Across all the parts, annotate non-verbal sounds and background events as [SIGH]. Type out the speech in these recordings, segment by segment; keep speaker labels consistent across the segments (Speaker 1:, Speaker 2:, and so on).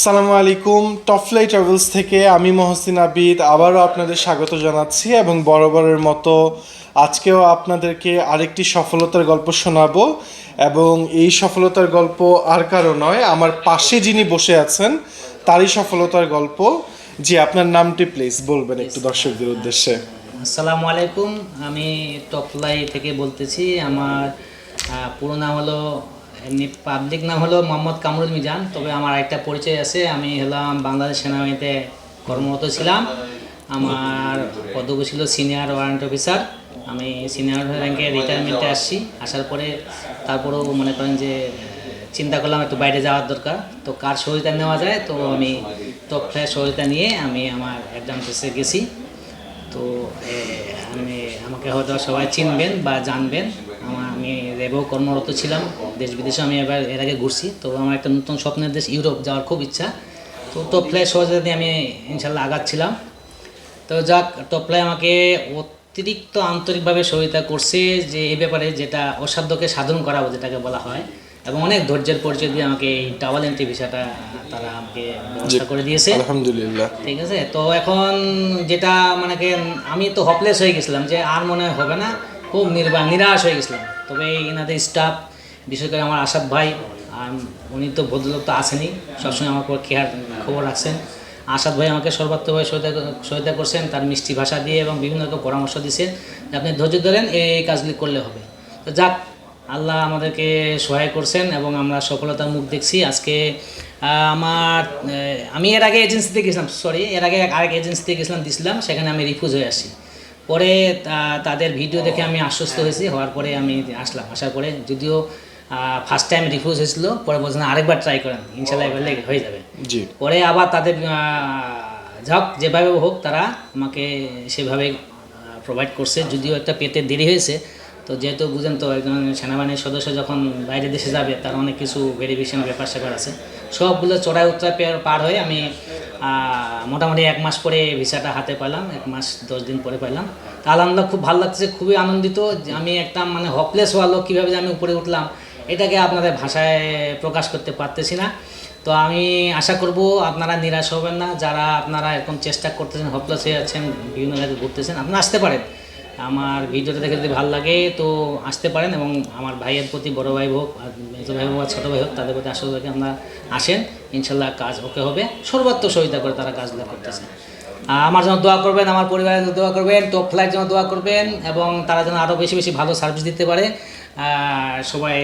Speaker 1: সালামু আলাইকুম টপফ্লাই ট্রাভেলস থেকে আমি মহসিন আবিদ আবারও আপনাদের স্বাগত জানাচ্ছি এবং বরাবরের মতো আজকেও আপনাদেরকে আরেকটি সফলতার গল্প শোনাবো এবং এই সফলতার গল্প আর কারও নয় আমার পাশে যিনি বসে আছেন তারই সফলতার গল্প। জি আপনার নামটি প্লিজ বলবেন একটু দর্শকদের উদ্দেশ্যে।
Speaker 2: আসসালামু আলাইকুম আমি টপলাই থেকে বলতেছি আমার পুরো নাম হলো এমনি পাবলিক নাম হলো মোহাম্মদ কামরুল মিজান, তবে আমার একটা পরিচয় আছে। আমি হলাম বাংলাদেশ সেনাবাহিনীতে কর্মরত ছিলাম। আমার পদক ছিল সিনিয়র ওয়ারেন্ট অফিসার আমি সিনিয়র র্যাঙ্কে রিটায়ারমেন্টে আসছি। আসার পরে তারপরেও মনে করেন যে চিন্তা করলাম একটু বাইরে যাওয়ার দরকার। তো কার সহযোগিতা নেওয়া যায়? তো আমি টপ ফ্লাইয়ের সহযোগিতা নিয়ে আমি আমার অ্যাডভান্টেজে গেছি। তো আমি, আমাকে হয়তো সবাই চিনবেন বা জানবেন। আমার, আমি রেবেও কর্মরত ছিলাম দেশ বিদেশে আমি এবার এর আগে ঘুরছি। তো আমার একটা নতুন স্বপ্নের দেশ ইউরোপ যাওয়ার খুব ইচ্ছা। তো টপ ফ্লাই সহযোগিতা আমি ইনশাল্লাহ আগাচ্ছিলাম তো যাক টপ টপলাই আমাকে অতিরিক্ত আন্তরিকভাবে সহায়তা করছে যে এই ব্যাপারে যেটা অসাধ্যকে সাধন করা যেটাকে বলা হয় এবং অনেক ধৈর্যের পরিচয় দিয়ে আমাকে এই ট্রাভেল এন্ট্রি ভিসাটা তারা আমাকে ব্যবস্থা করে দিয়েছে।
Speaker 1: আলহামদুলিল্লাহ।
Speaker 2: ঠিক আছে? তো এখন যেটা মানে আমি তো হপলেস হয়ে গেছিলাম যে আর মনে হবে না। খুব নির্বা নিরাশ হয়ে গেছিলাম। তবে এনাদের স্টাফ বিশেষ করে আমার আসাদ ভাই উনি তো ভদ্রলোক তো আসেনি সবসময় আমার কেয়ার খবর রাখছেন। আসাদ ভাই আমাকে সর্বাত্মকভাবে সহায়তা সহায়তা করছেন, তার মিষ্টি ভাষা দিয়ে এবং বিভিন্ন রকম পরামর্শ দিয়েছেন যে আপনি ধৈর্য ধরেন, এই কাজগুলি করলে হবে। তো যাক, আল্লাহ আমাদেরকে সহায় করছেন এবং আমরা সফলতার মুখ দেখছি। আজকে আমার আমি এর আগে এজেন্সিতে গেছিলাম সরি এর আগে আরেক এজেন্সিতে গেছিলাম, দিছিলাম, সেখানে আমি রিফিউজ হয়ে আসি পরে তাদের ভিডিও দেখে আমি আশ্বস্ত হয়েছি হওয়ার পরে আমি আসলাম। আসার পরে যদিও ফার্স্ট টাইম রিফিউজ হয়েছিল পরে বলছেন আরেকবার ট্রাই করেন ইনশাল্লাহ এবার হয়ে যাবে। পরে আবার তাদের যাক যেভাবে হোক তারা আমাকে সেভাবে প্রোভাইড করছে যদিও একটা পেতে দেরি হয়েছে তো যেহেতু বুঝেন তো একজন সেনাবাহিনীর সদস্য যখন বাইরে দেশে যাবে, তার অনেক কিছু ভেরিফিকেশন ব্যাপার স্যাপার আছে। সবগুলো চড়াই উত্তরায় পেয়ার পার হয়ে আমি মোটামুটি এক মাস পরে ভিসাটা হাতে পেলাম এক মাস দশ দিন পরে পেলাম তা আলহামদুলিল্লাহ খুব ভালো লাগছে, খুবই আনন্দিত আমি একটা মানে হপলেস হওয়া লোক কীভাবে যে আমি উপরে উঠলাম, এটাকে আপনাদের ভাষায় প্রকাশ করতে পারতেছি না। তো আমি আশা করব আপনারা নিরাশ হবেন না, যারা আপনারা এরকম চেষ্টা করতেছেন হপলেস হয়ে যাচ্ছেন বিভিন্ন জায়গায় ঘুরতেছেন, আপনারা আসতে পারেন। আমার ভিডিওটা দেখে যদি ভালো লাগে, তো আসতে পারেন এবং আমার ভাইয়ের প্রতি বড় ভাই হোক মেজো ভাই হোক আর ছোটো ভাই হোক, তাদের প্রতি আসলে থেকে আপনারা আসেন। ইনশাল্লাহ কাজ ওকে হবে। সর্বাত্মক সহযোগিতা করে তারা কাজগুলো করতেছে। আমার জন্য দোয়া করবেন, আমার পরিবারের জন্য দোয়া করবেন টপ ফ্লাইট জন্য দোয়া করবেন এবং তারা যেন আরও বেশি বেশি ভালো সার্ভিস দিতে পারে। সবাই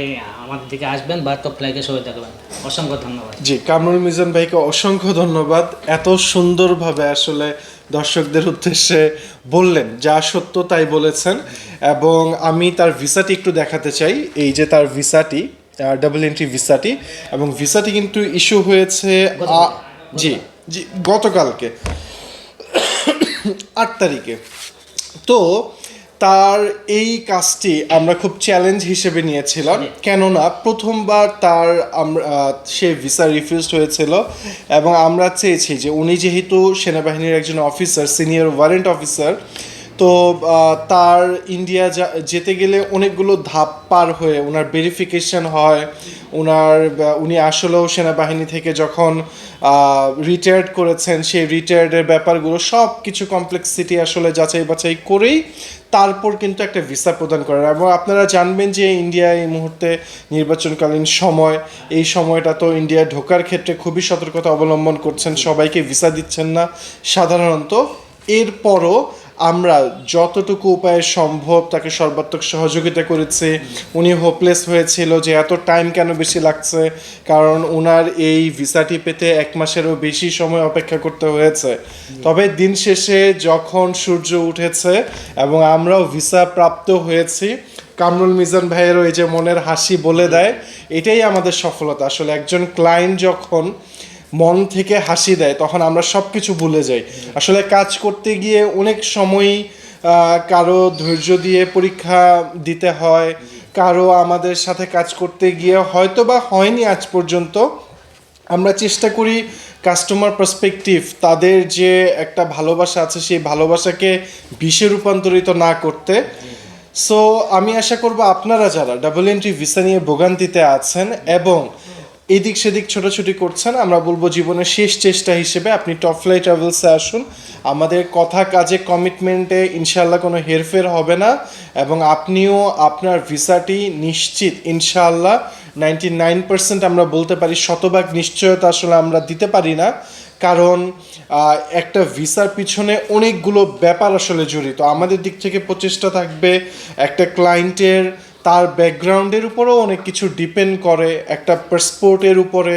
Speaker 2: আমাদের দিকে আসবেন বা টপ ফ্লাইটকে সহযোগিতা করবেন। অসংখ্য ধন্যবাদ।
Speaker 1: জি, কামরুল মিজান ভাইকে অসংখ্য ধন্যবাদ। এত সুন্দরভাবে আসলে দর্শকদের উদ্দেশ্যে বললেন যা সত্য তাই বলেছেন। এবং আমি তার ভিসাটি একটু দেখাতে চাই। এই যে তার ভিসাটি ডাবল এন্ট্রি ভিসাটি এবং ভিসাটি কিন্তু ইস্যু হয়েছে জি জি গতকালকে। আট তারিখে। তো তার এই কাজটি আমরা খুব চ্যালেঞ্জ হিসেবে নিয়েছিলাম। কেননা প্রথমবার তার আমরা সে ভিসা রিফিউজড হয়েছিল এবং আমরা চেয়েছি যে উনি যেহেতু সেনাবাহিনীর একজন অফিসার সিনিয়র ওয়ারেন্ট অফিসার তো তার ইন্ডিয়া যেতে গেলে অনেকগুলো ধাপ পার হয়ে ওনার ভেরিফিকেশন হয়। ওনার উনি আসলেও সেনাবাহিনী থেকে যখন রিটায়ার্ড করেছেন, সেই রিটায়ার্ডের ব্যাপারগুলো সব কিছু কমপ্লেক্সিটি আসলে যাচাই বাছাই করেই তারপর কিন্তু একটা ভিসা প্রদান করেন। এবং আপনারা জানবেন যে ইন্ডিয়া এই মুহূর্তে নির্বাচনকালীন সময়, এই সময়টা তো ইন্ডিয়া ঢোকার ক্ষেত্রে খুবই সতর্কতা অবলম্বন করছেন, সবাইকে ভিসা দিচ্ছেন না। সাধারণত এরপরও আমরা যতটুকু উপায়ে সম্ভব তাকে সর্বাত্মক সহযোগিতা করেছি। উনি হোপলেস হয়েছিল যে এত টাইম কেন বেশি লাগছে? কারণ ওনার এই ভিসাটি পেতে এক মাসেরও বেশি সময় অপেক্ষা করতে হয়েছে। তবে দিন শেষে যখন সূর্য উঠেছে এবং আমরাও ভিসা প্রাপ্ত হয়েছি, কামরুল মিজান ভাইয়েরও এই যে মনের হাসি বলে দেয়, এটাই আমাদের সফলতা। আসলে একজন ক্লায়েন্ট যখন মন থেকে হাসি দেয়, তখন আমরা সব কিছু ভুলে যাই। আসলে কাজ করতে গিয়ে অনেক সময়ই কারও ধৈর্য দিয়ে পরীক্ষা দিতে হয়, কারও আমাদের সাথে কাজ করতে গিয়ে হয়তো বা হয়নি আজ পর্যন্ত। আমরা চেষ্টা করি কাস্টমার পার্সপেক্টিভ তাদের যে একটা ভালোবাসা আছে, সেই ভালোবাসাকে বিষে রূপান্তরিত না করতে। সো আমি আশা করব আপনারা যারা ডাবল এন্ট্রি ভিসা নিয়ে ভোগান্তিতে আছেন এবং এদিক সেদিক ছোটাছুটি করছেন। আমরা বলব জীবনের শেষ চেষ্টা হিসেবে আপনি টপ ফ্লাই ট্রাভেলসে আসুন। আমাদের কথা কাজে কমিটমেন্টে ইনশাল্লাহ কোনো হেরফের হবে না এবং আপনিও আপনার ভিসাটি নিশ্চিত। ইনশাআল্লাহ নাইনটি নাইন পার্সেন্ট আমরা বলতে পারি শতভাগ নিশ্চয়তা আসলে আমরা দিতে পারি না। কারণ একটা ভিসার পিছনে অনেকগুলো ব্যাপার আসলে জড়িত। আমাদের দিক থেকে প্রচেষ্টা থাকবে একটা ক্লায়েন্টের তার ব্যাকগ্রাউন্ডের উপরেও অনেক কিছু ডিপেন্ড করে, একটা পাসপোর্টের উপরে।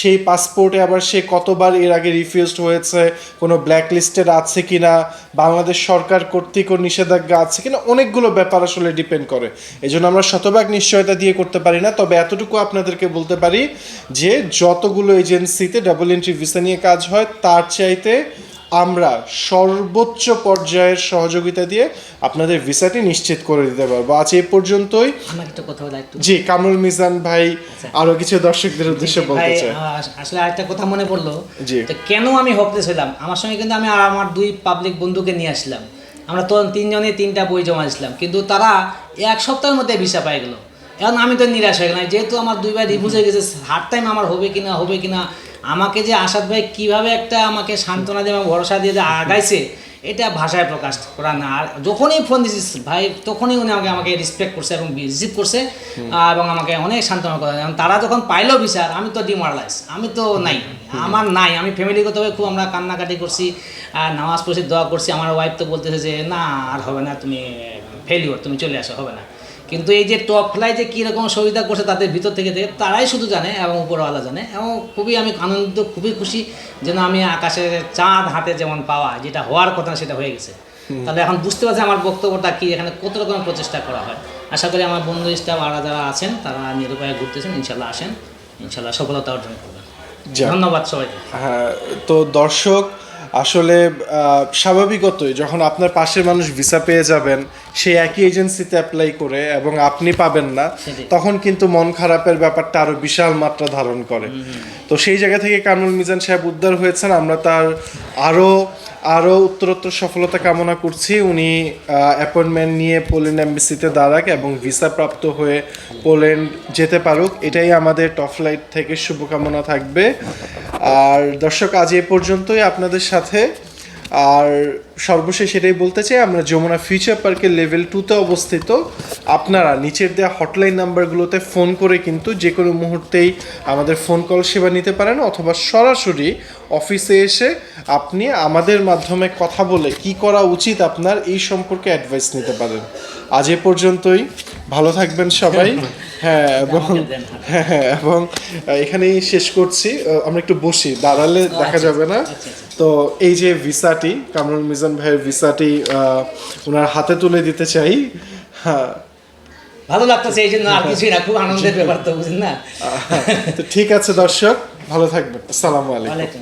Speaker 1: সেই পাসপোর্টে আবার সে কতবার এর আগে রিফিউজড হয়েছে, কোনো ব্ল্যাক লিস্টেড আছে কিনা, বাংলাদেশ সরকার কর্তৃক নিষেধাজ্ঞা আছে কিনা, অনেকগুলো ব্যাপার আসলে ডিপেন্ড করে। এই জন্য আমরা শতভাগ নিশ্চয়তা দিয়ে করতে পারি না, তবে এতটুকু আপনাদেরকে বলতে পারি যে, যতগুলো এজেন্সিতে ডাবল এন্ট্রি ভিসা নিয়ে কাজ হয়, তার চাইতে আমরা সর্বোচ্চ পর্যায়ের সহযোগিতা দিয়ে আপনাদের ভিসাটি নিশ্চিত করে দিতে পারব। আজ এই পর্যন্তই। জি কামরুল মিজান ভাই আরও কিছু দর্শকদের উদ্দেশ্যে বলতে চাই।
Speaker 2: আসলে আরেকটা কথা মনে পড়ল।
Speaker 1: জি।
Speaker 2: কেন আমি হোপলেস হলাম আমার সঙ্গে কিন্তু আমি আমার দুই পাবলিক বন্ধুকে নিয়ে আসলাম। আমরা তো তিনজনে তিনটা বই জমা দিয়েছিলাম। কিন্তু তারা এক সপ্তাহের মধ্যে ভিসা পাই গেল। এখন আমি তো নিরাশ হয়ে গেলাম। যেহেতু আমার দুইবার রিফিউজ হয়ে গেছে হার্ড টাইম আমার হবে কিনা হবে কিনা আমাকে যে আসাদ ভাই কীভাবে একটা আমাকে সান্ত্বনা দিয়ে এবং ভরসা দিয়ে যে আগাইছে এটা ভাষায় প্রকাশ করা না। আর যখনই ফোন দিয়েছিস ভাই তখনই উনি আমাকে আমাকে রেসপেক্ট করছে এবং রিসিভ করছে এবং আমাকে অনেক সান্ত্বনা করে। এবং তারা যখন পাইলো বিচার আমি তো ডিমারালাইজ আমি তো নাই আমার নাই। আমি ফ্যামিলিগতভাবে খুব আমরা কান্নাকাটি করছি আর নামাজ পড়ছি দোয়া করছি। আমার ওয়াইফ তো বলতেছে যে না আর হবে না তুমি ফেলিওর তুমি চলে আসো হবে না। কিন্তু এই যে টপ ফ্লাই যে কীরকম সুবিধা করছে তাদের ভিতর থেকে থেকে তারাই শুধু জানে এবং উপরওয়ালা জানে এবং খুবই আমি আনন্দিত খুবই খুশি যেন আমি আকাশের চাঁদ হাতে যেমন পাওয়া যেটা হওয়ার কথা সেটা হয়ে গেছে। তাহলে এখন বুঝতে পারছি আমার বক্তব্যটা কি এখানে কত রকমের প্রচেষ্টা করা হয়। আশা করি আমার বন্ধু স্টাফ আরা যারা আছেন তারা নিরুপায় ঘুরতেছেন ইনশাল্লাহ আসেন ইনশাল্লাহ সফলতা অর্জন করবেন। ধন্যবাদ সবাইকে।
Speaker 1: হ্যাঁ তো দর্শক আসলে স্বাভাবিকতই যখন আপনার পাশের মানুষ ভিসা পেয়ে যাবেন সে একই এজেন্সিতে অ্যাপ্লাই করে এবং আপনি পাবেন না তখন কিন্তু মন খারাপের ব্যাপারটা আরও বিশাল মাত্রা ধারণ করে। তো সেই জায়গা থেকে কামরুল মিজান সাহেব উদ্ধার হয়েছেন আমরা তার আরও আরও উত্তরোত্তর সফলতা কামনা করছি। উনি অ্যাপয়েন্টমেন্ট নিয়ে পোল্যান্ড এমবিসিতে দাঁড়াক এবং ভিসা প্রাপ্ত হয়ে পোল্যান্ড যেতে পারুক। এটাই আমাদের টপ লাইট থেকে শুভকামনা থাকবে। আর দর্শক আজ এ পর্যন্তই আপনাদের সাথে। আর সর্বশেষ এটাই বলতে চাই আমরা যমুনা ফিউচার পার্কের লেভেল টুতে অবস্থিত। আপনারা নিচের দেওয়া হটলাইন নাম্বারগুলোতে ফোন করে কিন্তু যে কোনো মুহূর্তেই আমাদের ফোন কল সেবা নিতে পারেন অথবা সরাসরি অফিসে এসে আপনি আমাদের মাধ্যমে কথা বলে কি করা উচিত আপনার এই সম্পর্কে অ্যাডভাইস নিতে পারেন। আজ এ পর্যন্তই। ভালো থাকবেন সবাই। [LAUGHS] হ্যাঁ এবং হ্যাঁ হ্যাঁ, এবং এখানেই শেষ করছি। আমরা একটু বসি দাঁড়ালে দেখা যাবে না। তো এই যে ভিসাটি কামরুল মিজান ভাইয়ের ভিসাটি ওনার হাতে তুলে দিতে চাই। হ্যাঁ।
Speaker 2: ভালো লাগতেছে এই জন্য আর কিছুই না খুব আনন্দের ব্যাপার তো বুঝলেন না?
Speaker 1: তো ঠিক আছে দর্শক ভালো থাকবেন। আসসালামু আলাইকুম।